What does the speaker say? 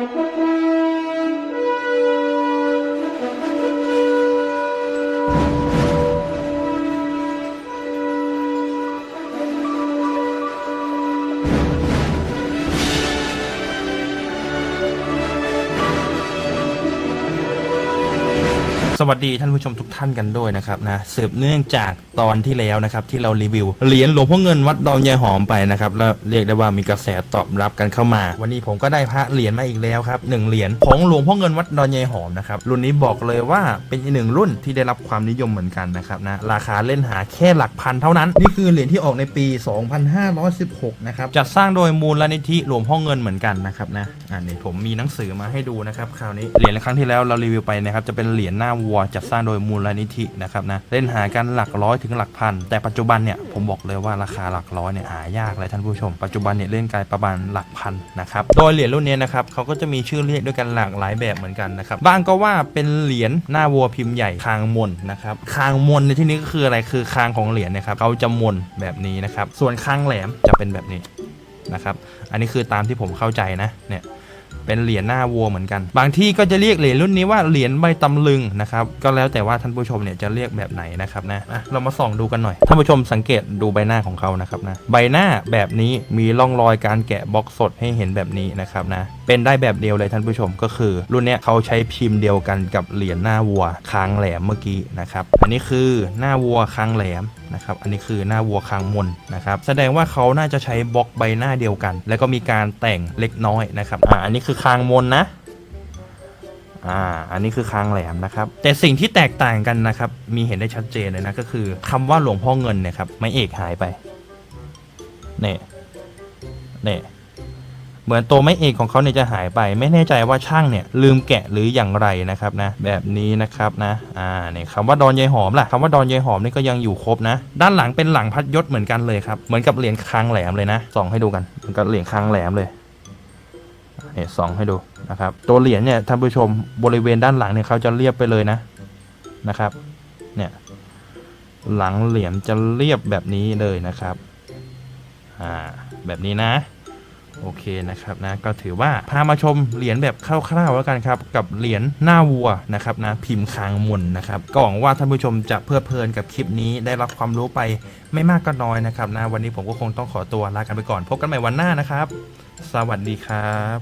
Thank you. สวัสดีท่านผู้ชมทุกท่านกันด้วยนะครับนะสืบเนื่องจากตอนที่แล้วนะครับที่เรารีวิวเหรียญหลวงพ่อเงินวัดดอนยายหอมไปนะครับแล้วเรียกได้ว่ามีกระแสตอบรับกันเข้ามา วันนี้ผมก็ได้พระเหรียญมาอีกแล้วครับหนึ่งเหรียญของหลวงพ่อเงินวัดดอนยายหอมนะครับรุ่นนี้บอกเลยว่าเป็นอีกหนึ่งรุ่นที่ได้รับความนิยมเหมือนกันนะครับนะราคาเล่นหาแค่หลักพันเท่านั้น นี่คือเหรียญที่ออกในปี 2516 นะครับจัดสร้างโดยมูลนิธิหลวงพ่อเงินเหมือนกันนะครับนะอันนี้ผมมีหนังสือมาให้ดูนะครับคราวนี้เหรียญครั้งที่แล้วเรารีวิวไปนะครับจะเป็นเหรียญหน้าวัวจัดสร้างโดยมูลนิธินะครับนะเล่นหากันหลักร้อยถึงหลักพัน แต่ปัจจุบันเนี่ยผมบอกเลยว่าราคาหลักร้อยเนี่ยหายากเลยท่านผู้ชม ปัจจุบันเนี่ยเล่นกันประมาณหลักพันนะครับโดยเหรียญรุ่นนี้นะครับเขาก็จะมีชื่อเรียกด้วยกันหลากหลายแบบเหมือนกันนะครับบางก็ว่าเป็นเหรียญหน้าวัวพิมพ์ใหญ่คางมนนะครับคางมนในที่นี้ก็คืออะไรคือคางของเหรียญนะครับเขาจะมนแบบนี้นะครับส่วนคางแหลมจะเป็นแบบนี้นะครับอันนี้คือตามที่ผมเข้าใจนะเนี่ย เป็นเหรียญหน้าวัวเหมือนกัน บางที่ก็จะเรียกเหรียญรุ่นนี้ว่าเหรียญใบตำลึงนะครับก็แล้วแต่ว่าท่านผู้ชมเนี่ยจะเรียกแบบไหนนะครับนะอะเรามาส่องดูกันหน่อยท่านผู้ชมสังเกตดูใบหน้าของเขานะครับนะใบหน้าแบบนี้มีร่องรอยการแกะบล็อกสดให้เห็นแบบนี้นะครับนะเป็นได้แบบเดียวเลยท่านผู้ชมก็คือ รุ่นเนี้ยเขาใช้พิมพ์เดียวกันกับเหรียญหน้าวัวคางแหลมเมื่อกี้นะครับอันนี้คือหน้าวัวคางแหลม นะครับอันนี้คือหน้าวัวคางมนนะครับแสดงว่าเขาน่าจะใช้บล็อกใบหน้าเดียวกัน แล้วก็มีการแต่งเล็กน้อยนะครับอ่าอันนี้คือคางมนนะอ่า อันนี้คือคางแหลมนะครับ แต่สิ่งที่แตกต่างกันนะครับ มีเห็นได้ชัดเจนเลยนะก็คือคำว่าหลวงพ่อเงินเนี่ยครับไม่เอกหายไป เนี่ย เนี่ย เหมือนตัวไม้เอกของเขาเนี่ยจะหายไป ไม่แน่ใจว่าช่างเนี่ยลืมแกะหรืออย่างไรนะครับนะแบบนี้นะครับนะอ่าเนี่ยคำว่าดอนยายหอมล่ะคำว่าดอนยายหอมนี่ก็ยังอยู่ครบนะ ด้านหลังเป็นหลังพัดยศเหมือนกันเลยครับเหมือนกับเหรียญคางแหลมเลยนะส่องให้ดูกันเหมือนกับเหรียญคางแหลมเลยเนี่ยส่องให้ดูนะครับตัวเหรียญเนี่ยท่านผู้ชมบริเวณด้านหลังเนี่ยเขาจะเรียบไปเลยนะนะครับเนี่ยหลังเหรียญจะเรียบแบบนี้เลยนะครับ อ่า แบบนี้นะ โอเคนะครับนะก็ถือว่าพามาชมเหรียญแบบคร่าวๆแล้วกันครับ กับเหรียญหน้าวัวนะครับนะพิมพ์คางมนนะครับก็หวังว่าท่านผู้ชมจะเพลิดเพลินกับคลิปนี้ได้รับความรู้ไปไม่มากก็น้อยนะครับนะวันนี้ผมก็คงต้องขอตัวลากันไปก่อน พบกันใหม่วันหน้านะครับ สวัสดีครับ